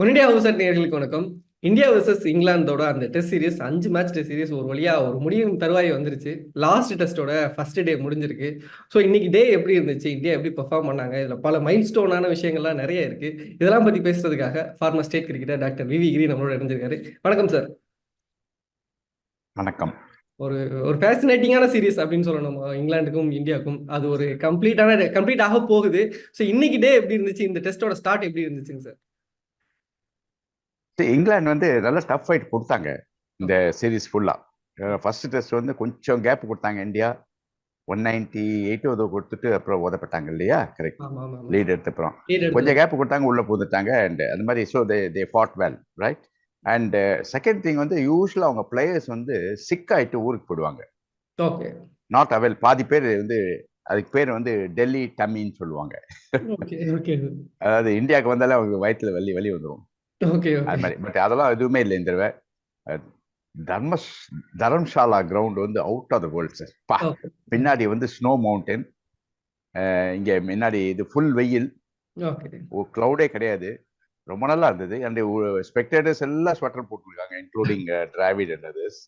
One India Housel நேர்களுக்கு வணக்கம். India versus இங்கிலாந்தோட அந்த டெஸ்ட் சீரிஸ் அஞ்சு மேட்ச் டெஸ்ட் சீரிஸ் ஒரு வழியா ஒரு முடியும் தருவாய் வந்துருச்சு. லாஸ்ட் டெஸ்டோட ஃபர்ஸ்ட் டே முடிஞ்சிருக்கு. ஸோ இன்னைக்கு டே எப்படி இருந்துச்சு? இந்தியா எப்படி பெர்ஃபார்ம் பண்ணாங்க? இதில் பல மைல் ஸ்டோனான விஷயங்கள்லாம் நிறைய இருக்கு. இதெல்லாம் பத்தி பேசுறதுக்காக former state cricketer doctor V V Giri நம்மளோட இணைஞ்சிருக்காரு. வணக்கம் சார் வணக்கம். ஒரு ஒரு ஃபேசினேட்டிங்கான சீரிஸ் அப்படின்னு சொல்லணும். இங்கிலாந்துக்கும் இந்தியாவுக்கும். அது ஒரு கம்ப்ளீட்டான கம்ப்ளீட் ஆக போகுது. ஸோ இன்னைக்கு டே எப்படி இருந்துச்சு? இந்த டெஸ்டோட ஸ்டார்ட் எப்படி இருந்துச்சுங்க சரி, இங்கிலாந்து வந்து நல்ல டஃப் ஃபைட் கொடுத்தாங்க. இந்த சீரீஸ் ஃபுல்லா ஃபர்ஸ்ட் டெஸ்ட் வந்து கொஞ்சம் கேப் கொடுத்தாங்க இந்தியா. ஒன் நைன்டி எயிட் ஏதோ கொடுத்துட்டு அப்புறம் உதப்பட்டாங்க இல்லையா? கரெக்ட் லீட் எடுத்த அப்புறம் கொஞ்சம் கேப் கொடுத்தாங்க உள்ள பூந்துட்டாங்க அண்ட் அந்த மாதிரி so they they fought well right and second thing வந்து யூஸ்வலாக அவங்க பிளேயர்ஸ் வந்து சிக் ஆயிட்டு ஊருக்கு போயிடுவாங்க. ஓகே நாட் அவைல் பாதி பேர் வந்து அதுக்கு பேர் வந்து டெல்லி டம்மின்னு சொல்லுவாங்க. அதாவது இந்தியாவுக்கு வந்தாலே அவங்க வயிற்றுல வெளி வெளி வந்துடும் அது மாதிரி. பட் அதெல்லாம் எதுவுமே இல்லை இந்த தடவை. அஹ், தர்மஸ் தரம்ஷாலா கிரவுண்ட் வந்து out of the world sir பா ஓகே பின்னாடி வந்து ஸ்னோ மவுண்டன் இங்கே முன்னாடி இது ஃபுல் வெயில். க்ளவுடே கிடையாது. ரொம்ப நல்லா இருந்தது. அண்ட் ஸ்பெக்டேட்டர்ஸ் எல்லாம் ஸ்வெட்டர் போட்டிருக்காங்க including Dravid and others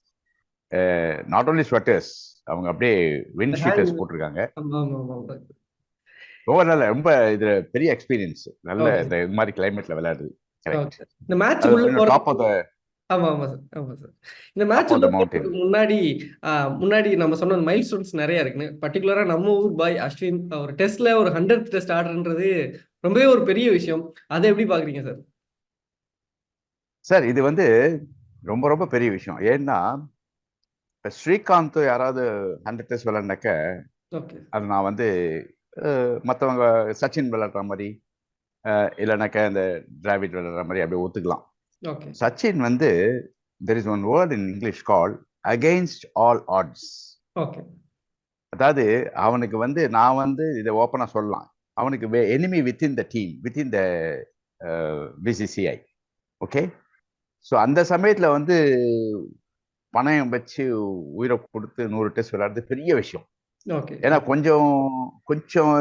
not only sweaters அவங்க அப்படியே விண்ட் ஷீட்டர்ஸ் போட்டிருக்காங்க. ரொம்ப நல்ல ரொம்ப இதுல பெரிய எக்ஸ்பீரியன்ஸ் நல்ல Okay. இந்த இது மாதிரி கிளைமேட்ல விளையாடுது இந்த மேட்ச் உள்ள ஆமா ஆமா சார் ஆமா சார் இந்த மேட்ச் முன்னாடி முன்னாடி நம்ம சொன்ன மைல் ஸ்டோன்ஸ் நிறைய இருக்குன்னு. பர்டிகுலரா நம்ம ஊர் பாய் அஸ்வின் ஒரு டெஸ்ட்ல ஒரு ஹண்ட்ரட் டெஸ்ட் ஆடுறன்றது ரொம்பவே ஒரு பெரிய விஷயம். அதை எப்படி பாக்குறீங்க சார் சார் இது வந்து ரொம்ப ரொம்ப பெரிய விஷயம். ஏன்னா இப்போ ஸ்ரீகாந்த் யாராவது ஹண்ட்ரட் டெஸ்ட் விளையாண்டாக்க அது நான் வந்து மற்றவங்க சச்சின் விளையாடுற மாதிரி இல்லைனாக்கா இந்த டிராவிட் விளையாடுற மாதிரி அப்படியே ஒத்துக்கலாம். சச்சின் வந்து there is one word in English call against all odds okay. அதாவது அவனுக்கு வந்து நான் வந்து இதை ஓப்பனாக சொல்லலாம். அவனுக்கு enemy within the team within the BCCI okay so அந்த சமயத்தில் வந்து பணம் வச்சு உயிரை கொடுத்து நூறு டெஸ்ட் விளையாடுறது பெரிய விஷயம். ஓகே. ஏன்னா கொஞ்சம் கொஞ்சம்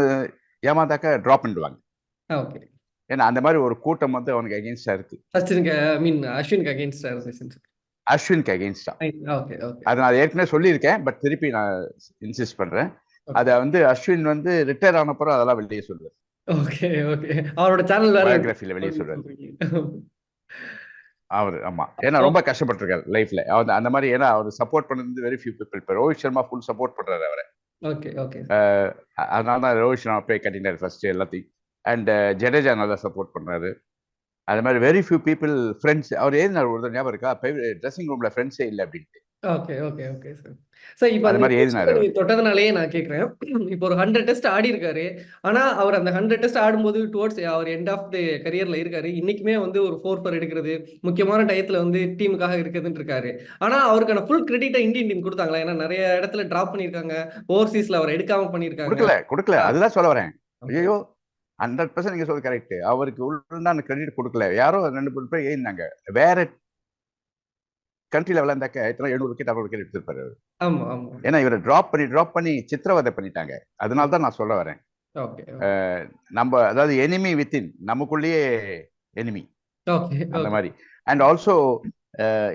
ஏமாந்தாக்க ட்ராப் பண்ணிடுவாங்க. ஓகே. ஏன்னா அந்த மாதிரி ஒரு கூட்டம் வந்து அவனுக்கு அகெயின்ஸ்டா இருக்கு. சச்சினுக்கு ஐ மீன் அஸ்வினுக்கு அகைன்ஸ்டா அஸ்வின்க்கு ஓகே ஓகே அதை நான் ஏற்கனவே சொல்லியிருக்கேன் பட் திருப்பி நான் இன்சிஸ்ட் பண்றேன். அதை வந்து அஸ்வின் வந்து ரிட்டையர் ஆனப்புறம் அதெல்லாம் வெளியே சொல்லுவார். ஓகே ஓகே அவரோட சேனல் பயோகிராஃபில வெளியே சொல்றாரு அவர் ஆமா. ஏன்னா ரொம்ப கஷ்டப்பட்டிருக்காரு லைஃப்ல அவர் அந்த மாதிரி ஏன்னா அவர் சப்போர்ட் பண்ணது வெரி ஃபியூ பீப்பிள் இப்போ ரோஹித் சர்மா ஃபுல் சப்போர்ட் பண்றாரு அவரை. ஓகே ஓகே அதனால தான் ரோஹித் சர்மா போய் கட்டினார் ஃபர்ஸ்ட் எல்லாத்தையும். அண்ட் ஜடேஜா நல்லா சப்போர்ட் பண்றாரு. அது மாதிரி வெரி ஃபியூ பீப்புள் ஃப்ரெண்ட்ஸ் அவர் ஏன் ஒரு தடவை ஞாபகம் இருக்கா? ட்ரெஸ்ஸிங் ரூம்ல ஃப்ரெண்ட்ஸே இல்லை அப்படின்ட்டு. Okay okay okay sir sir இப்போ அது மாதிரி எழுதினாரு தொட்டதுனாலேயே நான் கேட்குறேன் இப்போ ஒரு ஹண்ட்ரட் டெஸ்ட் ஆடி இருக்காரு ஆனா அவர் அந்த ஹண்ட்ரட் டெஸ்ட் ஆடும்போது டுவர்ட்ஸ் அவர் எண்ட் ஆஃப் தி கரியர்ல இருக்காரு. இன்னைக்குமே வந்து ஒரு ஃபோர் ஃபர் எடுக்கிறது முக்கியமான டயத்துல வந்து டீமுக்காக இருக்குதுன்னு இருக்காரு. ஆனா அவருக்கான ஃபுல் கிரெடிட்டை இந்தியன் டீம் கொடுத்தாங்களா? ஏன்னா நிறைய இடத்துல டிராப் பண்ணியிருக்காங்க. ஓவர்சீஸ்ல அவர் எடுக்காம பண்ணியிருக்காங்க. கொடுக்கல கொடுக்கல. அதுதான் சொல்ல வரேன். ஐயோ ஹண்ட்ரட் பர்சன்ட் நீங்க சொல்றது கரெக்ட் அவருக்கு உண்டான கிரெடிட் கொடுக்கல. யாரோ ரெண்டு மூணு பேர் எழுதினாங்க வேற கண்ட்ரில விளையாண்டாக்க இத்தனை எழுநூறு விக்கெட் அறுநூறு விக்கெட் எடுத்திருப்பாரு ஏன்னா இவரை டிராப் பண்ணி டிராப் பண்ணி சித்திரவதை பண்ணிட்டாங்க. அதனால தான் நான் சொல்ல வரேன். நம்ம அதாவது எனிமி வித்தின் நமக்குள்ளேயே எனிமி அந்த மாதிரி. அண்ட் ஆல்சோ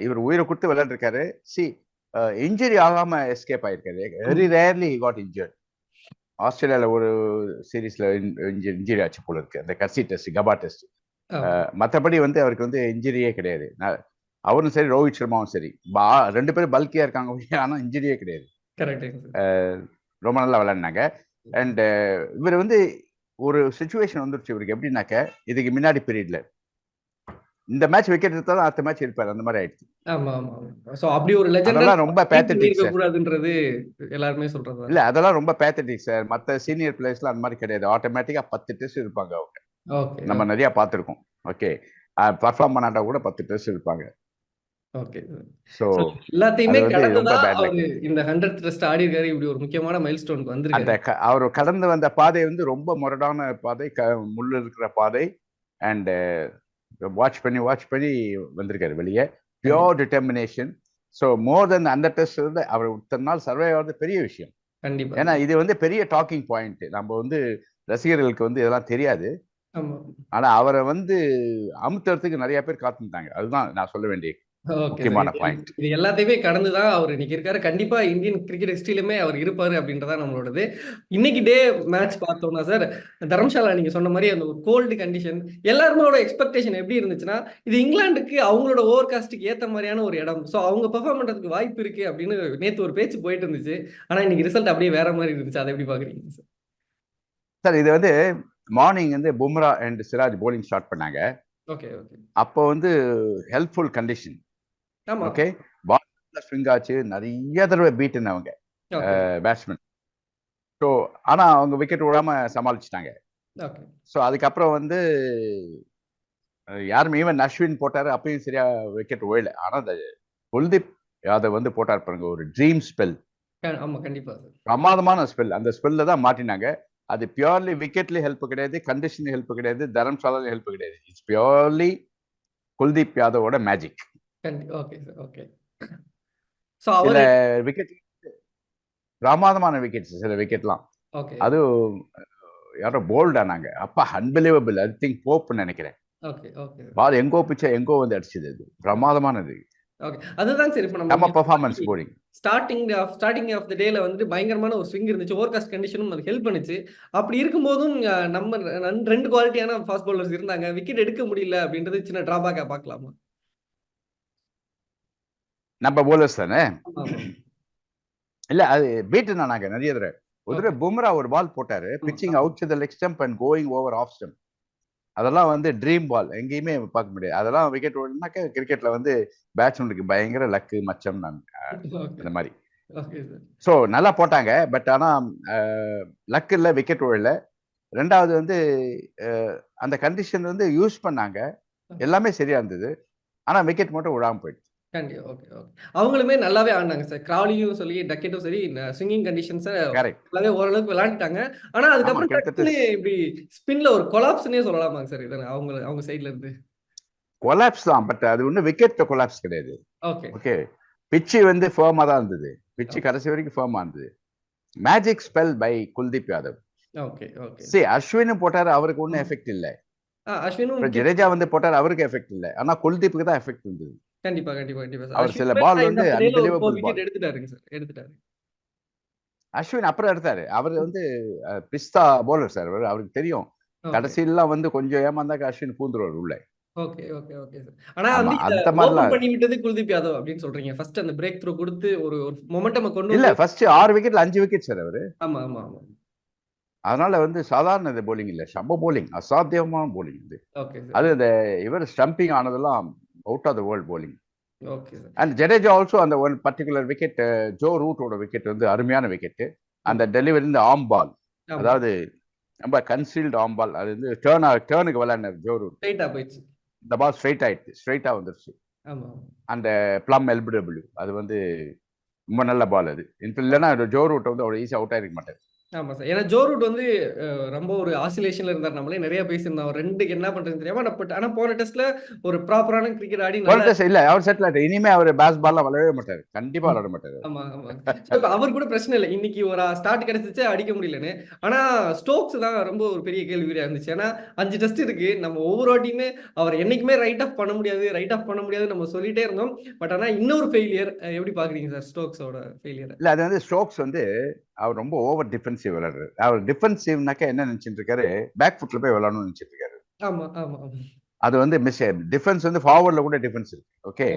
இவர் உயிரை கொடுத்து விளையாண்டுருக்காரு. சி இன்ஜுரி ஆகாம எஸ்கேப் ஆயிருக்காரு. வெரி ரேர்லி காட் இன்ஜர்ட் ஆஸ்திரேலியால ஒரு சீரீஸ்ல இன்ஜுரி ஆச்சு போல இருக்கு. அந்த கசி டெஸ்ட் கபா டெஸ்ட். மற்றபடி வந்து அவருக்கு வந்து இன்ஜுரியே கிடையாது. அவரும் சரி ரோஹித் சர்மாவும் சரி. பா ரெண்டு பேரும் பல்கியா இருக்காங்க ஆனா இன்ஜுரியே கிடையாது. கரெக்ட். ரொம்ப நல்லா விளையாடினாங்க. அண்ட் இவர் வந்து ஒரு சுச்சுவேஷன் வந்துருச்சு இவருக்கு எப்படின்னாக்க இதுக்கு முன்னாடி பீரியட்ல இந்த மேட்ச் விக்கெட் எடுத்தாலும் அடுத்த மேட்ச் எடுப்பார். அந்த மாதிரி ஆயிடுச்சு. ஆமா ஆமா சோ அப்படி ஒரு லெஜெண்ட் ரொம்ப பேத்தட்டிக் சார் கூடாதுன்றது எல்லாருமே சொல்றது இல்ல அதெல்லாம் ரொம்ப பேத்தட்டிக் சார் மத்த சீனியர் பிளேயர்ஸ்லாம் அந்த மாதிரி கிடையாது. ஆட்டோமேட்டிக்கா பத்து டெஸ்ட் இருப்பாங்க அவங்க. ஓகே நம்ம நிறைய பார்த்துருக்கோம். ஓகே பர்ஃபார்ம் பண்ணாட்டா கூட பத்து டெஸ்ட் இருப்பாங்க ஓகே ஸோ எல்லாத்தையுமே இந்த ஹண்ட்ரட் டெஸ்ட் ஆடி இருக்காரு இப்படி ஒரு முக்கியமான மைல் ஸ்டோனுக்கு அந்த வந்திருக்காரு அவர் கடந்து வந்த பாதை வந்து ரொம்ப முரடான பாதை. க முள்ளு இருக்கிற பாதை. அண்ட் வாட்ச் பண்ணி வாட்ச் பண்ணி வந்திருக்காரு வெளியே. Pure determination so more than அந்த டெஸ்ட் வந்து அவர் இத்தனை நாள் சர்வே ஆகிறது பெரிய விஷயம். கண்டிப்பா. ஏன்னா இது வந்து பெரிய டாக்கிங் பாயிண்ட் நம்ம வந்து ரசிகர்களுக்கு வந்து இதெல்லாம் தெரியாது. ஆனா அவரை வந்து அமுத்துறதுக்கு நிறைய பேர் காத்திருந்தாங்க அதுதான் நான் சொல்ல வேண்டிய முக்கியமான பாயிண்ட் இது எல்லாத்தையுமே கடந்து தான் அவர் இன்னைக்கு இருக்காரு கண்டிப்பா இந்தியன் கிரிக்கெட் ஹிஸ்டரியிலுமே அவர் இருப்பாரு அப்படின்றதான் நம்மளோடது. இன்னைக்கு டே மேட்ச் பார்த்தோம்னா சார் தர்மசாலா நீங்க சொன்ன மாதிரி அந்த ஒரு கோல்டு கண்டிஷன் எல்லாருமோட எக்ஸ்பெக்டேஷன் எப்படி இருந்துச்சுன்னா இது இங்கிலாந்துக்கு அவங்களோட ஓவர் காஸ்ட்டுக்கு ஏத்த மாதிரியான ஒரு இடம். ஸோ அவங்க பெர்ஃபார்ம் பண்றதுக்கு வாய்ப்பு இருக்கு அப்படின்னு நேத்து ஒரு பேச்சு போயிட்டு இருந்துச்சு. ஆனா இன்னைக்கு ரிசல்ட் அப்படியே வேற மாதிரி இருந்துச்சு. அதை எப்படி பாக்குறீங்க சார் சார் இது வந்து மார்னிங் வந்து Bumrah and Siraj bowling start பண்ணாங்க. Okay okay. அப்போ வந்து helpful condition okay ball swing ஆச்சு. நிறைய தடவை பீட்டுன்னு அவங்க. பேட்ஸ்மேன் ஸோ ஆனா அவங்க விக்கெட் விடாம சமாளிச்சிட்டாங்க. ஸோ அதுக்கப்புறம் வந்து யாரும் ஈவன் அஸ்வின் போட்டாரு. அப்பயும் சரியா விக்கெட் ஓயல. ஆனா அந்த குல்தீப் யாதவ் வந்து போட்டார் பாருங்க. ஒரு ட்ரீம் ஸ்பெல் பிரமாதமான ஸ்பெல் அந்த ஸ்பெல்ல தான் மாட்டினாங்க. அது பியூர்லி விக்கெட்ல ஹெல்ப் கிடையாது. கண்டிஷன் ஹெல்ப் கிடையாது. தரம்சாலால ஹெல்ப் கிடையாது. It's purely Kuldeep யாதவோட magic okay sir okay so சில அவர் விக்கெட் பிரமாதமான விக்கெட்ஸ் சில விக்கெட்லாம் ஓகே அது யாரோ போல்ட் ஆனாங்க அப்பா அன்பிலீவபிள் ஐ திங்க் போப்னு நினைக்கிறேன். ஓகே ஓகே பால் எங்கோ பிச்சை எங்கோ வந்து அடிச்சது அது. பிரமாதமானது. ஓகே அதுதான் சார் இப்போ நம்ம performance bowling starting off starting off the டேல வந்துட்டு பயங்கரமான ஒரு ஸ்விங் இருந்துச்சு. ஓவர்காஸ்ட் கண்டிஷனும் அது ஹெல்ப் பண்ணுச்சு. அப்படி இருக்கும்போதும் நம்ம ரெண்டு- குவாலிட்டியான ஃபாஸ்ட் பவுலர்ஸ் இருந்தாங்க. விக்கெட் எடுக்க முடியல அப்படின்றது சின்ன டிராபேக்கா பார்க்கலாமா? நம்ம போலர்ஸ் தானே. இல்ல அது பீட்டு நாங்க நிறைய தடவை. ஒரு தடவை பும்ரா ஒரு பால் போட்டாரு. Pitching out to the leg stump and going over off stump அதெல்லாம் வந்து ட்ரீம் பால் எங்கேயுமே பார்க்க முடியாது. அதெல்லாம் விக்கெட் ஓடுனாக்க கிரிக்கெட்ல வந்து பேட்ஸ்மேனுக்கு பயங்கர லக்கு மச்சம் நான் இந்த மாதிரி. ஸோ நல்லா போட்டாங்க. பட் ஆனா லக் இல்லை விக்கெட் விழல ரெண்டாவது வந்து அந்த கண்டிஷன் வந்து யூஸ் பண்ணாங்க. எல்லாமே சரியா இருந்தது. ஆனா விக்கெட் மட்டும் விழாம போயிடுச்சு. கண்டி ஓகே ஓகே அவங்களுமே நல்லாவே ஆடினாங்க சார் கிராலியும் சரி டக்கெட்டும் சரி ஸ்விங்கிங் கண்டிஷன்ஸை கரெக்ட் நல்லாவே ஓரளவுக்கு விளையாண்டுட்டாங்க. ஆனா அதுக்கப்புறம் இப்படி ஸ்பின்ல ஒரு கொலாப்ஸ்னே சொல்லலாமாங்க சார் இதை அவங்க அவங்க சைடுல இருந்து. கொலாப்ஸ் தான் பட் அது ஒன்றும் விக்கெட் கொலாப்ஸ் கிடையாது. ஓகே ஓகே பிச்சு வந்து ஃபேமா தான் இருந்தது. பிச்சு கடைசி வரைக்கும் ஃபேமா இருந்தது. Magic spell by Kuldeep Yadav okay okay சரி அஸ்வினும் போட்டாரு அவருக்கு ஒன்றும் எஃபெக்ட் இல்லை. ஆ அஸ்வினும் ஜடேஜா வந்து போட்டாரு அவருக்கு எஃபெக்ட் இல்லை. ஆனா குல்தீப்புக்கு தான் எஃபெக்ட் இருந்தது. கண்டிப்பா கண்டிப்பா கண்டிப்பா அவர் சில இந்த வந்து எடுத்துட்டாருங்க சார் எடுத்துட்டாரு. அஸ்வின் அப்புறம் எடுத்தாரு. அவர் வந்து பிஸ்தா போலர் சார் அவர். அவருக்கு தெரியும். கடைசியெல்லாம் வந்து கொஞ்சம் ஏமாந்தாக்க அஸ்வின் பூந்துருவார் உள்ள. Okay okay okay sir. ஆனா ஆமா, வந்து இத அந்த மாதிரிலாம் ஓபன் பண்ணி விட்டது குல்தீப் யாதவ் அப்படின்னு சொல்றீங்க. ஃபர்ஸ்ட் அந்த பிரேக் த்ரூ கொடுத்து ஒரு ஒரு மொமெண்டம் கொண்டு இல்ல ஃபர்ஸ்ட் ஆறு விக்கெட்ல அஞ்சு விக்கெட் சார் அவரு. ஆமா ஆமா ஆமா. அதனால வந்து சாதாரண இது போலிங் இல்ல. சம்ப போலிங் அசாத்தியமான போலிங் இது. அது இந்த இவர் stumping ஆனதெல்லாம் out of the world bowling and Jadeja also அந்த ஒன் பர்டிகுலர் விக்கெட் ஜோ ரூட்டோட விக்கெட் வந்து அருமையான விக்கெட் அந்த டெலிவரி இந்த ஆம். பால் அதாவது ரொம்ப கன்சீல்டு ஆம் பால் அது வந்து டேர்ன் டேர்னுக்கு விளையாடினார் ஜோ ரூட் இந்த பால் ஸ்ட்ரைட் ஆயிடுச்சு. ஸ்ட்ரைட்டா வந்துருச்சு. அந்த பிளம் எல்பிடபிள்யூ அது வந்து ரொம்ப நல்ல பால் அது. இல்லைன்னா ஜோ ரூட் வந்து அவ்வளோ ஈஸியாக அவுட் ஆயிருக்க மாட்டார். ஆமா சார். ஏன்னா ஜோ ரூட் வந்து ரொம்ப ஒரு ஆசிலேஷன்ல இருந்தார் நம்மளே. நிறைய பேசியிருந்தோம். அவர் ரெண்டுக்கு என்ன பண்றதுன்னு தெரியாம பட் ஆனா போன டெஸ்ட்ல ஒரு ப்ராப்பரான கிரிக்கெட் ஆடி இல்ல அவர் செட்டில் ஆயிட்டார் இனிமே அவர் பேஸ் பால்லாம் விளையாடவே மாட்டார். கண்டிப்பா விளையாட மாட்டார். ஆமா ஆமா. அவர் கூட பிரச்சனை இல்லை. இன்னைக்கு ஒரு ஸ்டார்ட் கிடைச்சிச்சு அடிக்க முடியலன்னு. ஆனா ஸ்டோக்ஸ் தான் ரொம்ப ஒரு பெரிய கேள்வியா இருந்துச்சு. ஏன்னா அஞ்சு டெஸ்ட் இருக்கு. நம்ம ஒவ்வொரு வாட்டியுமே அவர் என்னைக்குமே ரைட் ஆஃப் பண்ண முடியாது ரைட் ஆஃப் பண்ண முடியாது நம்ம சொல்லிட்டே இருந்தோம். பட் ஆனா இன்னொரு ஃபெயிலியர் எப்படி பாக்குறீங்க சார் ஸ்டோக்ஸோட ஃபெயிலியர் இல்ல அது வந்து ஸ்டோக்ஸ் வந்து அவர் ரொம்ப ஓவர் டிஃபென்சிவ் விளையாடுறாரு. அவர் டிஃபென்சிவ்னாக்கா என்ன நினைச்சிட்டு இருக்காரு? பேக் ஃபுட்ல போய் விளையாடணும்னு நினைச்சிட்டு இருக்காரு. அது வந்து மிஸ் டிஃபென்ஸ் வந்து ஃபார்வர்ட்ல கூட டிஃபென்ஸ் இருக்கு. ஓகே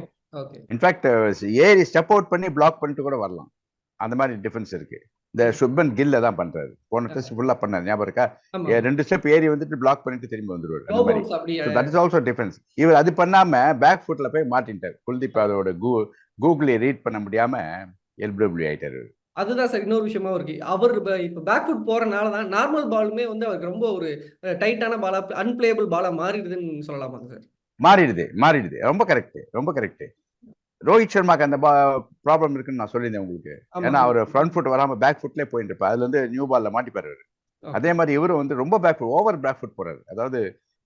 இன்ஃபேக்ட் ஏறி ஸ்டெப் அவுட் பண்ணி பிளாக் பண்ணிட்டு கூட வரலாம். அந்த மாதிரி டிஃபென்ஸ் இருக்கு. இந்த சுப்பன் கில்ல தான் பண்றாரு. போன டெஸ்ட் ஃபுல்லா பண்ணாரு. ஞாபகம் இருக்கா? ரெண்டு ஸ்டெப் ஏறி வந்துட்டு பிளாக் பண்ணிட்டு திரும்பி வந்துருவாரு. தட் இஸ் ஆல்சோ டிஃபென்ஸ் இவர் அது பண்ணாம பேக் ஃபுட்ல போய் மாட்டின்ட்டார் குல்தீப் அதோட கூகுளே ரீட் பண்ண முடியாம எல்பிடபிள்யூ ஆயிட்டாரு அதுதான் சார் இன்னொரு விஷயமா இருக்கு அவர் இப்ப- இப்ப பேக் ஃபுட் போறனால தான் நார்மல் பாலுமே வந்து அவருக்கு ரொம்ப ஒரு டைட்டான பாலா அன்பிளேபிள் பாலா மாறிடுதுன்னு சொல்லலாமாங்க சார்? மாறிடுது மாறிடுது. ரொம்ப கரெக்ட் ரொம்ப கரெக்ட் ரோஹித் சர்மாக்கு அந்த ப்ராப்ளம் இருக்குன்னு நான் சொல்லியிருந்தேன் உங்களுக்கு. ஏன்னா அவர் ஃப்ரண்ட் ஃபுட் வராம பேக் ஃபுட்லேயே போயிட்டு இருப்பார் அதுல வந்து நியூ பால்ல மாட்டிப்பாரு. அதே மாதிரி இவரும் வந்து ரொம்ப back foot over back foot போறாரு. அதாவது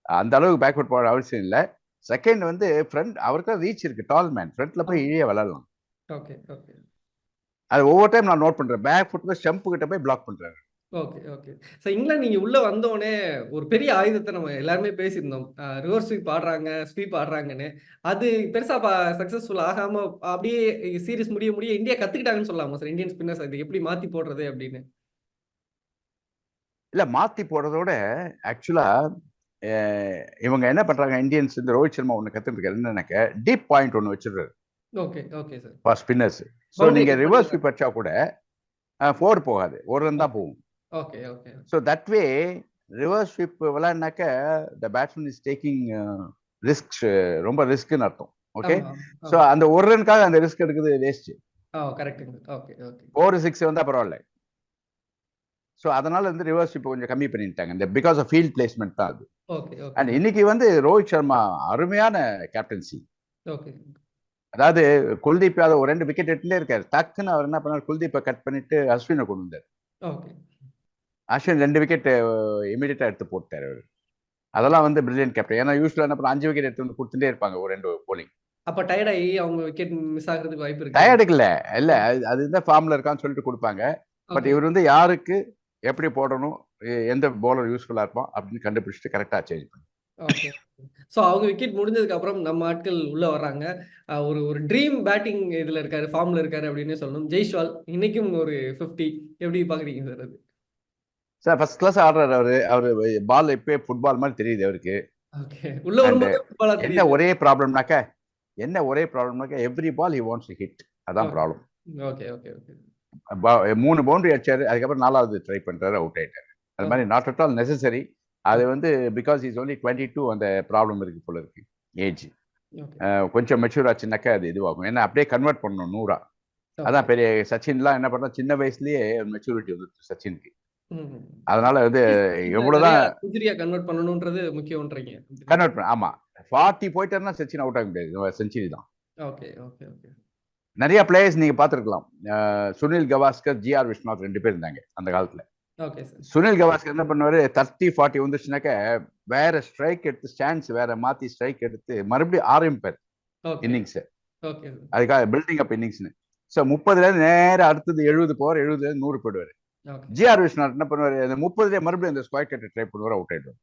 அந்த அளவுக்கு பேக் ஃபுட் போற அவசியம் இல்லை. செகண்ட் வந்து ஃப்ரண்ட் அவருக்கு ரீச் இருக்கு டால் மேன் ஃப்ரண்ட்ல போய் இழிய விளாடலாம் ஓகே ஓகே. அது ஒவ்வொரு டைம் நான் நோட் பண்றேன் பேக் ஃபுட்ல ஸ்டம்ப் கிட்ட போய் பிளாக் பண்றாரு ஓகே, ஓகே. ஸோ இங்கிலாந்து நீங்க உள்ள வந்தோனே ஒரு பெரிய ஆயுதத்த நம்ம எல்லாருமே பேசியிருந்தோம். ரிவர்ஸ் ஸ்வீப் ஆடுறாங்க, ஸ்வீப் ஆடுறாங்கன்னு. அது பெருசா ப சக்சஸ்ஃபுல் ஆகாம அப்படியே சீரிஸ் முடிய முடிய இந்தியா கத்துக்கிட்டாங்கன்னு சொல்லலாமா சார்? இந்தியன் ஸ்பின்னர்ஸ் அது எப்படி மாத்தி போடுறது அப்படின்னு. இல்ல மாத்தி போடுறதோட ஆக்சுவலா அ இவங்க என்ன பண்றாங்க இந்தியன்ஸ் இந்த ரோஹித் சர்மா கத்துட்டு இருக்காரு என்னன்னாக்க டீப் பாயிண்ட் ஒண்ணு வச்சிடுறாரு okay, okay sir. For spinners. So நீங்க ரிவர்ஸ். ஸ்வீப் அடிச்சா கூட 4 போகாது. ஒரு ரன் தான் போகும். Okay, okay. So that way reverse sweep விளையாடினாக்க the batsman is taking risks ரொம்ப ரிஸ்க்னு அர்த்தம். ஓகே. ஸோ. அந்த ஒரு ரன்க்காக அந்த ரிஸ்க் எடுக்குறது வேஸ்ட். ஓ கரெக்ட்டுங்க. Okay, okay. 4, 6 வந்தா பரவாயில்ல. ஸோ அதனால வந்து ரிவர்ஸ் ஸ்வீப் கொஞ்சம் கம்மி பண்ணிட்டாங்க. இந்த பிகாஸ் ஆஃப் ஃபீல்ட் பிளேஸ்மென்ட் தான் அது. அண்ட் இன்னைக்கு வந்து ரோஹித் சர்மா அருமையான கேப்டன்சி. அதாவது குல்தீப் யாதவ் ஒரு 2 விக்கெட் எடுத்துட்டே இருக்காரு. டக்குன்னு அவர் என்ன பண்ணாரு குல்தீப்ப கட் பண்ணிட்டு அஸ்வின கொண்டு வந்தாரு. அஸ்வின் 2 விக்கெட் இமிடியேட்டா எடுத்து போட்டாரு அவரு. அதெல்லாம் வந்து பிரில்லியன்ட் கேப்டன். ஏன்னா யூசுவலா என்ன பண்ண 5 விக்கெட் எடுத்து வந்து குடுத்துட்டே இருப்பாங்க ஒரு 2 போலிங். அப்ப டயர்ட் ஆயி அவங்க விக்கெட் மிஸ் ஆகுறதுக்கு வாய்ப்பு இருக்கு. டயர்டுக்கு இல்ல. இல்ல அது இந்த ஃபார்ம்ல இருக்கான்னு சொல்லிட்டு குடுப்பாங்க. பட். இவர் வந்து யாருக்கு எப்படி போடணும், எந்த பவுலர் யூஸ்ஃபுல்லா இருப்பான் அப்படின்னு கண்டுபிடிச்சுட்டு கரெக்ட்டா சேஞ்ச் பண்ணாரு. ஓகே. ஸோ அவங்க விக்கெட் முடிஞ்சதுக்கு அப்புறம் நம்ம ஆட்கள் உள்ள வர்றாங்க. ஒரு ஒரு ட்ரீம் பேட்டிங் இதுல இருக்காரு, ஃபார்ம்ல இருக்காரு அப்படின்னே சொல்லணும். ஜெய்ஸ்வால் இன்னைக்கும் ஒரு 50 எப்படி பார்க்குறீங்க சார் அது? சார் ஃபர்ஸ்ட் கிளாஸ் ஆடுறாரு அவரு. அவரு பால் இப்பயே ஃபுட்பால் மாரி தெரியுது அவருக்கு. ஓகே. உள்ள வரும்போது என்ன. ஒரே ப்ராப்ளம்னாக்க என்ன ஒரே ப்ராப்ளம்னாக்க every ball he wants hit. அதான். Problem. Okay, okay, okay. 3 boundary அடிச்சாரு. அதுக்கப்புறம் 4வது ட்ரை பண்றாரு. அவுட் ஆயிட்டாரு. அது. மாரி நாட் அட் ஆல் நெசசரி. அது வந்து பிகாஸ் இஸ் ஒன்லி 22 அந்த ப்ராப்ளம் இருக்கு போல இருக்கு. ஏஜ். கொஞ்சம் மெச்சூர் ஆச்சுனாக்கா அது இதுவாகும். ஏன்னா அப்படியே கன்வெர்ட் பண்ணணும் 100ஆ. ஓகே. அதான் பெரிய சச்சின்லாம் என்ன பண்ணா சின்ன வயசுலயே மெச்சூரிட்டி வந்துருச்சு சச்சினுக்கு. அதனால வந்து எவ்வளவுதான் கன்வெர்ட் பண்ணணும்ன்றது முக்கியம்ன்றீங்க. கன்வெர்ட் பண்ண ஆமா. 40 போயிட்டாருன்னா சச்சின் அவுட் ஆக முடியாது. செஞ்சுரி தான். Okay, okay, okay. நெறைய பிளேயர்ஸ் நீங்க பார்த்திருக்கலாம். சுனில் கவாஸ்கர், ஜி.ஆர். விஸ்வநாத் 2 பேர் இருந்தாங்க அந்த காலத்துல. சுனில் கவாஸ்கர் என்ன பண்ணுவாரு 30, 40 வந்துச்சுனாக்க வேற ஸ்ட்ரைக் எடுத்து ஸ்டாண்ட்ஸ் வேற மாத்தி ஸ்ட்ரைக் எடுத்து மறுபடியும் ஆரம்பிப்பாரு. இன்னிங்ஸ. அதுக்காக பில்டிங் அப் இன்னிங்ஸ்ன்னு. ஸோ 30ல இருந்து நேரா அடுத்தது 70 போவார். 70ல இருந்து 100 போயிடுவாரு. ஜி.ஆர். விஸ்வநாத் என்ன பண்ணுவாரு அந்த 30லயே மறுபடியும் அந்த ஸ்கொயர் கட்ட ட்ரை பண்ணுவாரு. அவுட் ஆயிடுவாரு.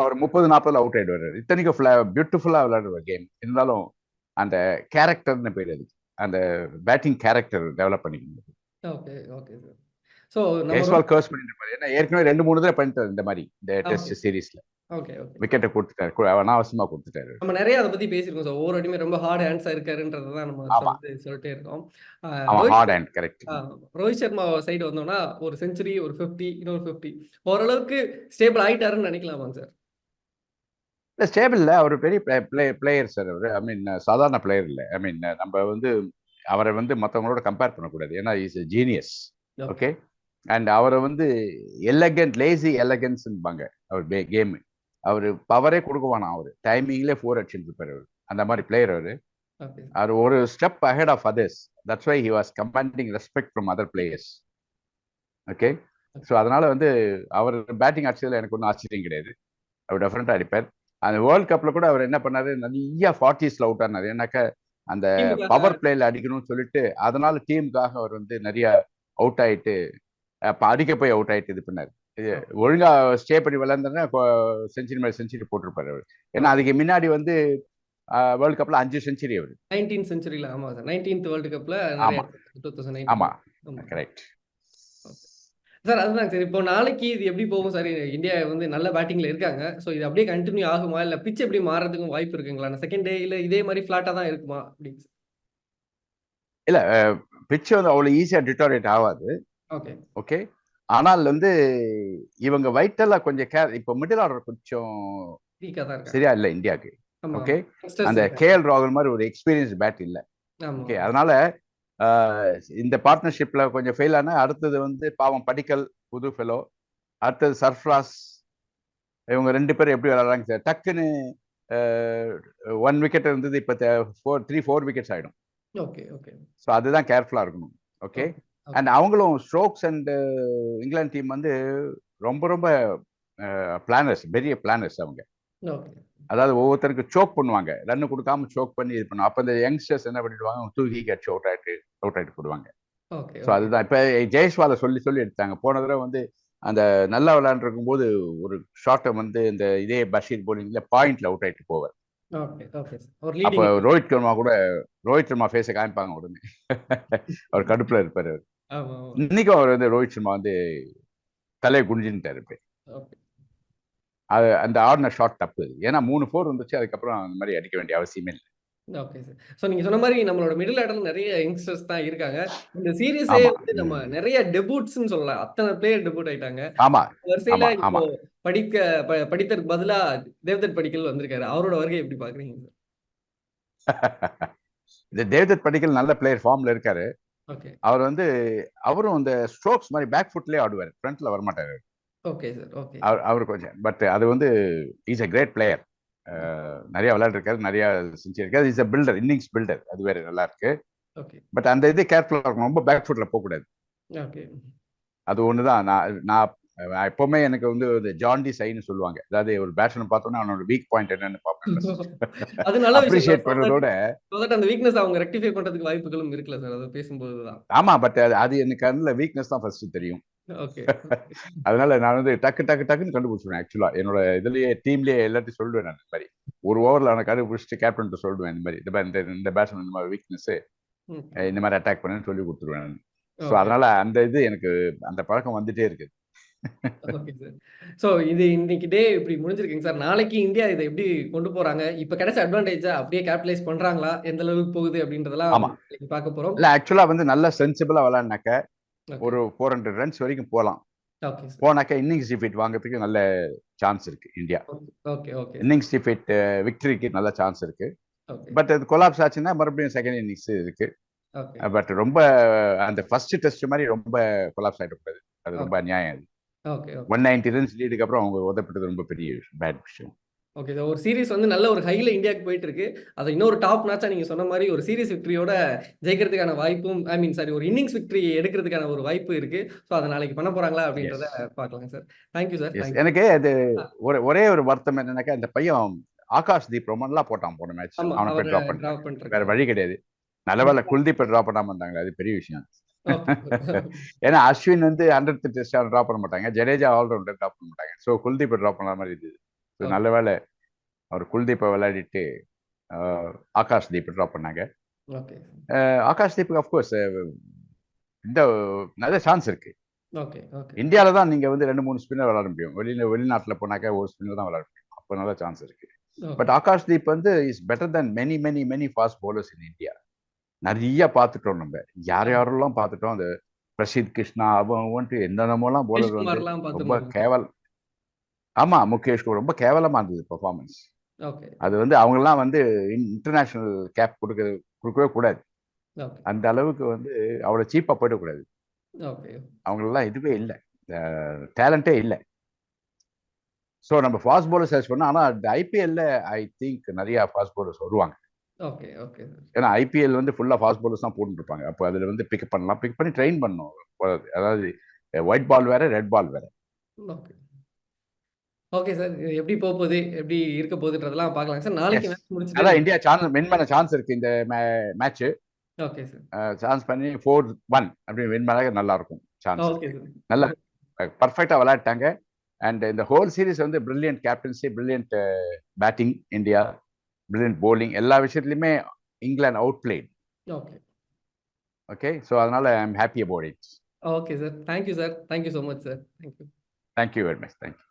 அவர் 30, 40ல அவுட் ஆயிடுவாரு. இத்தனைக்கும் பியூட்டிஃபுல்லா விளையாடுவார் கேம். இருந்தாலும் அந்த கேரக்டர்னு பேரு அதுக்கு. அந்த பேட்டிங் கேரக்டர் டெவலப் பண்ணிக்கணும். Okay, okay sir. நம்ம ஜெய்ஸ்வால் கர்ஸ் பண்ணிட்டு. ஏன்னா ஏற்கனவே 2, 3 தடவை பண்ணிட்டாரு இந்த மாரி. இந்த டெஸ்ட். சீரிஸ்ல. Okay, okay. விக்கெட்ட குடுத்துட்டாரு. அனாவசியமா குடுத்துட்டாரு. நம்ம நெறைய அத பத்தி பேசியிருக்கோம் சார். ஒவ்வொரு வாட்டியுமே ரொம்ப ஹார்ட் ஹேண்ட்ஸா இருக்காருன்றத தான் நம்ம சொல்லிட்டே இருக்கோம். Hard hand correct. Rohit Sharma side வந்தோம்னா, ஒரு செஞ்சுரி, ஒரு 50, இன்னொரு 50 ஓரளவுக்கு ஸ்டேபிள் ஆயிட்டாருன்னு நெனைக்கலாமாங்க சார்? இல்ல ஸ்டேபிள் இல்ல. அவரு பெரிய பிளே பிளே பிளேயர் சார் அவரு. ஐ மீன் சாதாரண பிளேயர் இல்ல. ஐ மீன் நம்ம வந்து அவர வந்து மத்தவங்களோட கம்பேர் பண்ணக்கூடாது. ஏன்னா இஸ் ஜீனியஸ். ஓகே. அண்ட் அவர வந்து எலகன்ட் லேசி எலகன்ஸ்ன்பாங்க. அவர் கேம். அவரு பவரே குடுக்க வேணாம் அவரு. டைமிங்லயே 4 அடிச்சுட்டு இருப்பாரு அவரு. அந்த மாரி பிளேயர் அவரு. அவரு ஒரு step ahead of others. That's why he was commanding respect from other players. Okay. So அதனால வந்து அவர் பேட்டிங் அடிச்சதுல எனக்கு ஒண்ணும் ஆச்சரியம் கிடையாது. அவர் டெஃபனட்டா அடிப்பார். அந்த வேர்ல்ட் கப்ல கூட அவர் என்ன பண்ணாரு, நெறைய 40ஸ்ல அவுட் ஆனாரு. ஏன்னாக்க அந்த பவர் பிளேல அடிக்கணும்னு சொல்லிட்டு, அதனால டீமுக்காக அவர் வந்து நெறைய அவுட் ஆயிட்டு, அப்ப அடிக்க போய் அவுட் ஆயிட்டு இது பண்ணாரு. ஒழுங்கா ஸ்டே பண்ணி கொ செஞ்சுரி மேல செஞ்சுரி போட்டிருப்பாரு அவரு. ஏன்னா. அதுக்கு முன்னாடி வந்து வேர்ல்ட் கப்ல 5 செஞ்சுரி அவரு. 19 செஞ்சுரில ஆமா சார். 19த் வேர்ல்ட் கப்ல ஆமா. அடிச்சாரு. 2019 ஆமா. கரெக்ட். சார் அதுதாங்க சார். இப்போ நாளைக்கு இது எப்படி போகும் சார்? இந்தியா வந்து நல்ல பேட்டிங்ல இருக்காங்க. ஸோ இது அப்படியே கன்டின்யூ ஆகுமா? இல்ல பிட்ச் எப்படி மாறுறதுக்கும் வாய்ப்பு இருக்குங்களா? செகண்ட் டே இல்ல இதே மாரி ஃபிளாட்டா தான் இருக்குமா? அப்படின்னு. இல்ல அ பிட்ச் வந்து அவ்வளவு ஈஸியா டிட்டோரேட் ஆவாது. ஓகே. ஓகே. ஆனால் வந்து இவங்க வைட்டலா கொஞ்சம் கேர் இப்ப மிடில் ஆர்டர் கொஞ்சம். சரியா இல்ல இந்தியாக்கு. ஆமா, ஓகே. அந்த. கே.எல். ராகுல் மாரி ஒரு எக்ஸ்பீரியன்ஸ் பேட் இல்ல. ஓகே. அதனால இந்த பார்ட்னர்ஷிப்ல கொஞ்சம் ஃபெயில் ஆனா, அடுத்தது வந்து பாவம் படிக்கல் புது ஃபெலோ. அடுத்தது சர்ஃப்ராஸ். இவங்க 2 பேரும் எப்படி விளையாடுறாங்க சார். டக்குன்னு 1 விக்கெட் இருந்தது இப்ப த 4 3, 4 விக்கெட்ஸ் ஆயிடும். Okay, okay. ஸோ அதுதான் கேர்ஃபுல்லா இருக்கணும். ஓகே. அண்ட் அவங்களும் ஸ்ட்ரோக்ஸ் அண்ட் இங்கிலாந்து டீம் வந்து ரொம்ப ரொம்ப பிளானர்ஸ் பெரிய பிளானர்ஸ் அவங்க. அதாவது ஒவ்வொருத்தருக்கு சோக் பண்ணுவாங்க. ரன் குடுக்காம சோக் பண்ணி இது பண்ணுவாங்க. அப்ப இந்த யங்ஸ்டர்ஸ் என்ன பண்ணிடுவாங்க, தூக்கி அடிச்சு அவுட் ஆயிட்டு அவுட் ஆயிட்டு போயிடுவாங்க. ஓகே ஸோ அதுதான் இப்போ ஜெயஸ்வாலை சொல்லி சொல்லி எடுத்தாங்க போன தடவை வந்து அந்த நல்லா விளையாண்டுருக்கும் போது ஒரு ஷார்ட்டை வந்து இந்த இதே பஷீர் போலிங்ல பாயிண்ட்ல அவுட் ஆயிட்டு போவார் அப்போ ரோஹித் சர்மா கூட ரோஹித் சர்மா ஃபேஸை காமிப்பாங்க உடனே அவர் கடுப்புல இருப்பாரு அவர். இன்னைக்கும் அவர் வந்து ரோஹித் சர்மா வந்து தலையை குனிஞ்சுட்டாரு இப்ப. ஓகே. அது அந்த ஆடின ஷாட் தப்பு. ஏன்னா மூணு ஃபோர் வந்துச்சு அதுக்கப்புறம் அந்த மாதிரி அடிக்க வேண்டிய அவசியமே இல்லை. ஓகே சார் ஸோ நீங்க சொன்ன மாதிரி நம்மளோட மிடில் ஆர்டர்ல நிறைய யங்ஸ்டர்ஸ் தான் இருக்காங்க. இந்த சீரீஸே. வந்து நம்ம. நிறைய டெபூட்ஸ்னு சொல்லலாம். அத்தனை பிளேயர் டெபூட் ஆயிட்டாங்க. ஆமா வரிசையில. இப்போ படிக்க படித்ததுக்கு பதிலா தேவதத் படிக்கல் வந்திருக்காரு. அவரோட வருகை எப்படி பாக்குறீங்க சார் இந்த தேவதத் படிக்கல் நல்ல பிளேயர் ஃபார்ம்ல இருக்காரு. அவர் வந்து அவரும் இந்த ஸ்ட்ரோக்ஸ் மாதிரி பேக் ஃபுட்லயே ஆடுவார். ஃப்ரண்ட்ல வரமாட்டாரு. ஓகே சார் ஓகே அவர் அவர் கொஞ்சம் பட் அது வந்து இஸ் a கிரேட் பிளேயர் நிறைய விளையாடுருக்காரு நிறைய செஞ்சு இருக்காரு is a fielder innings fielder அது வேற நல்லா இருக்கு. பட் அந்த இது கேர்ஃபுல்லாக இருக்கணும். ரொம்ப பேக் ஃபுட்ல போகக்கூடாது. ஓகே அது ஒன்று தான் நான் நான் நான் எப்பவுமே எனக்கு வந்து இந்த ஜான்டி சைன்னு சொல்லுவாங்க. அதாவது ஒரு பேட்ஸ்மேன் பார்த்தோன்னா அவனோட வீக் பாயிண்ட் என்னன்னு பார்ப்பேன் அது நல்ல அப்ரிஷியேட் that அந்த வீக்னஸ் அவங்க ரெக்டிஃபை பண்றதுக்கு வாய்ப்புகளும் இருக்குல்ல சார். அதை பேசும்போது தான் ஆமா பட் அது அது எனக்கு கண்ணில் வீக்னஸ் தான் ஃபர்ஸ்ட் தெரியும். ஓகே அதனால நான் வந்து டக்கு டக்கு டக்குன்னு கண்டுபிடிச்சிடுவேன் ஆக்சுவலா என்னோட இதுலயே டீம்லயே எல்லாத்தையும் சொல்லுவேன் நான் இந்த மாதிரி. ஒரு ஓவர்ல நான் கண்டுபிடிச்சிட்டு கேப்டன் சொல்லுவேன் இந்த மாதிரி. இந்த இந்த பேட்ஸ்மேன் இந்த மாதிரி வீக்னஸ் இந்த மாதிரி அட்டாக் பண்ணுன்னு சொல்லி கொடுத்துருவேன் ஸோ அதனால அந்த இது எனக்கு அந்த பழக்கம் வந்துட்டே இருக்கு ஓகே சார் ஸோ இது இன்னைக்கு டே இப்படி முடிஞ்சிருக்குங்க சார் நாளைக்கு இந்தியா இதை எப்படி கொண்டு போறாங்க? இப்போ கிடைச்ச அட்வான்டேஜா அப்படியே கேபிட்டலைஸ் பண்றாங்களா? எந்த அளவுக்கு போகுது அப்படின்றதெல்லாம் பார்க்க போறோம். இல்ல ஆக்சுவலா வந்து நல்ல சென்சிபிளா விளையாடினாக்க. ஒரு ஃபோர் ஹண்ட்ரட் ரன்ஸ் வரைக்கும் போகலாம் போனாக்க இன்னிங்ஸ் டிஃபீட் வாங்குறதுக்கு நல்ல சான்ஸ் இருக்கு India. Okay okay innings defeat விக்டரிக்கு நல்ல சான்ஸ் இருக்கு. பட் அது கொலாப்ஸ் ஆச்சுன்னா மறுபடியும் செகண்ட் இன்னிங்ஸ் இருக்கு. பட் ரொம்ப அந்த ஃபர்ஸ்ட் டெஸ்ட் மாதிரி ரொம்ப கொலாப்ஸ் ஆயிடக்கூடாது. அது ரொம்ப அநியாயம் அது. ஓகே ஒன் நைன்டி ரன்ஸ் லீடுக்கு அப்புறம் அவங்க உதப்பட்டது ரொம்ப பெரிய பேட் விஷயம். ஓகே சார் ஒரு சீரிஸ் வந்து நல்ல ஒரு ஹைல இந்தியாவுக்கு போயிட்டு இருக்கு அதை இன்னொரு டாப் மேட்சா நீங்க சொன்ன மாதிரி ஒரு சீரிஸ் விக்டரியோட ஜெயிக்கிறதுக்கான வாய்ப்பும் ஐ மீன் சாரி ஒரு இன்னிங்ஸ் விக்டரி எடுக்கிறதுக்கான ஒரு வாய்ப்பு இருக்கு. ஸோ அதை நாளைக்கு பண்ண போறாங்களா அப்படின்றத பார்க்கலாம் சார் தேங்க்யூ சார். எனக்கு அது ஒரு ஒரே ஒரு வருத்தம் என்னன்னாக்கா அந்த பையன் ஆகாஷ் தீப் ரொம்ப நல்லா போட்டான் போன மேட்ச் அவனை போய் ட்ராப் பண்ணிட்டு வேற வழி கிடையாது. நல்ல வேலை குல்தீப்பை ட்ராப் பண்ணாம இருந்தாங்க அது பெரிய விஷயம். ஏன்னா அஸ்வின் வந்து ஹண்ட்ரட் டெஸ்ட் ட்ராப் பண்ண மாட்டாங்க. ஜடேஜா ஆல்ரவுண்டர் ட்ராப் பண்ண மாட்டாங்க. ஸோ குல்தீப்பை ட்ராப் பண்ண மாதிரி இருந்தது. நல்ல வேலை அவர் குல்தீப்பை விளையாடிட்டு ஆகாஷ் தீப் ட்ராப் பண்ணாங்க. ஆகாஷ் தீப்புக்கு அஃப்கோர்ஸ் இந்த நல்ல சான்ஸ் இருக்கு. இந்தியால தான் நீங்க வந்து ரெண்டு மூணு ஸ்பின்னர் விளையாட முடியும். வெளியில வெளிநாட்டுல போனாக்க ஒரு ஸ்பின்னர் தான் விளையாட முடியும். அப்போ நல்ல சான்ஸ் இருக்கு. பட் ஆகாஷ் தீப் வந்து is better than many many many fast bowlers in India நிறைய பார்த்துட்டோம் நம்ம. யார் யாரெல்லாம் பார்த்துட்டோம் அந்த பிரசித் கிருஷ்ணா அவன் வந்துட்டு என்னென்னமோலாம் bowler வந்து ரொம்ப கேவல் ஆமா முகேஷ் கூட ரொம்ப கேவலமா இருந்தது பெர்ஃபார்மன்ஸ் அது வந்து அவங்கெல்லாம் வந்து இன்டர்நேஷனல் கேப் கொடுக்க கொடுக்கவே கூடாது. அந்த அளவுக்கு வந்து அவ்வளோ சீப்பாக போயிடக்கூடாது அவங்களெல்லாம் இதுவே இல்லை. டேலண்டே இல்லை. ஸோ நம்ம ஃபாஸ்ட் bowler சர்ச் பண்ணோம். ஆனால் அந்த ஐபிஎல்ல ஐ திங்க் நிறைய ஃபாஸ்ட் bowlers வருவாங்க. ஓகே ஓகே ஏன்னா ஐபிஎல் வந்து ஃபுல்லாக ஃபாஸ்ட் bowlers தான் போட்டுட்டு இருப்பாங்க அப்போ அதில் வந்து பிக்கப் பண்ணலாம். பிக் பண்ணி ட்ரெயின் பண்ணணும் அதாவது ஒயிட் பால் வேற ரெட் பால் வேற. ஓகே. ஓகே சார் எப்படி போக போகுது? எப்படி இருக்க போகுதுன்றதெல்லாம் பார்க்கலாம். சார் நாளைக்கு. மேட்ச் முடிச்சுட்டு அதான் இந்தியா சான்ஸ் வின் பண்ண சான்ஸ் இருக்கு இந்த மேட்ச் ஓகே சார். சான்ஸ் பண்ணி ஃபோர் ஒன் அப்படி வின் பண்ண நல்லா இருக்கும் சான்ஸ் ஓகே சார். நல்லா பர்ஃபெக்டா விளையாட்டாங்க அண்ட் இந்த ஹோல் சீரிஸ் வந்து brilliant captaincy brilliant batting India brilliant bowling எல்லா விஷயத்துலையுமே England outplayed okay okay so அதனால I am happy about it okay sir thank you sir thank you so much sir thank you thank you very much thank you